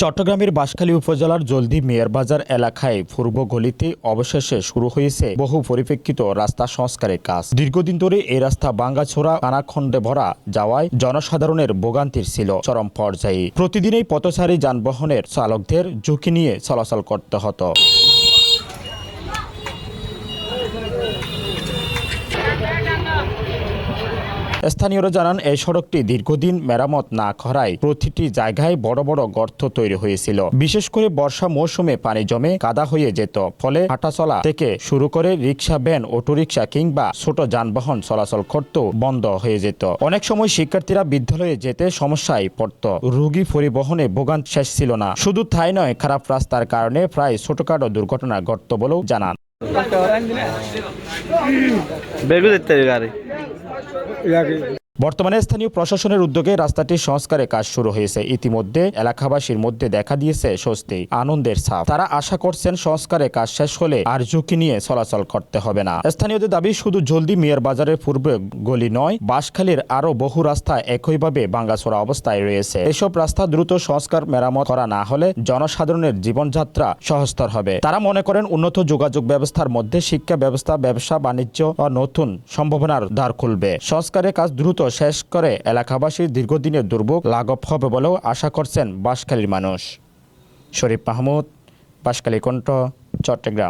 চট্টগ্রামের বাঁশখালী উপজেলার জলদি মেয়রবাজার এলাকায় পূর্ব গলিতে অবশেষে শুরু হয়েছে বহু পরিপ্রেক্ষিত রাস্তা সংস্কারের কাজ। দীর্ঘদিন ধরে এই রাস্তা বাঙ্গাছোড়া কানাখণ্ডে ভরা যাওয়ায় জনসাধারণের ভোগান্তির ছিল চরম পর্যায়ে। প্রতিদিনই পথচারী যানবাহনের চালকদের ঝুঁকি নিয়ে চলাচল করতে হতো। স্থানীয়রা জানান, এই সড়কটি দীর্ঘদিন মেরামত না করায় প্রতিটি জায়গায় বড় বড় গর্ত তৈরি হয়েছিল। বিশেষ করে বর্ষা মৌসুমে পানি জমে কাদা হয়ে যেত, ফলে হাঁটাচলা থেকে শুরু করে রিক্সা, ভ্যান অটোরিকশা কিংবা ছোট যানবাহন চলাচল করতেও বন্ধ হয়ে যেত। অনেক সময় শিক্ষার্থীরা বিদ্যালয়ে যেতে সমস্যায় পড়ত। রোগী পরিবহনে ভোগান শেষ ছিল না। শুধু তাই নয়, খারাপ রাস্তার কারণে প্রায় ছোটখাটো দুর্ঘটনা ঘটত বলেও জানান। বেগু দেখতে গাড়ি বর্তমানে স্থানীয় প্রশাসনের উদ্যোগে রাস্তাটি সংস্কারে কাজ শুরু হয়েছে। ইতিমধ্যে এলাকাবাসীর মধ্যে দেখা দিয়েছে স্বস্তি, আনন্দের ছাপ। তারা আশা করছেন সংস্কারে কাজ শেষ হলে আর ঝুঁকি নিয়ে চলাচল করতে হবে না। স্থানীয়দের দাবি, শুধু জলদি মেয়র বাজারের পূর্বে গলি নয়, বাঁশখালীর আরও বহু রাস্তা একইভাবে ভাঙ্গাচোরা অবস্থায় রয়েছে। এসব রাস্তা দ্রুত সংস্কার মেরামত করা না হলে জনসাধারণের জীবনযাত্রা সহজতর হবে। তারা মনে করেন, উন্নত যোগাযোগ ব্যবস্থার মধ্যে শিক্ষা ব্যবস্থা, ব্যবসা, বাণিজ্য ও নতুন সম্ভাবনার দ্বার খুলবে। সংস্কারের কাজ দ্রুত শেষ করে এলাকাবাসীর দীর্ঘদিনের দুর্ভোগ লাঘব হবে বলেও আশা করছেন বাঁশখালীর মানুষ। শরীফ মাহমুদ, বাঁশখালী কণ্ঠ, চট্টগ্রাম।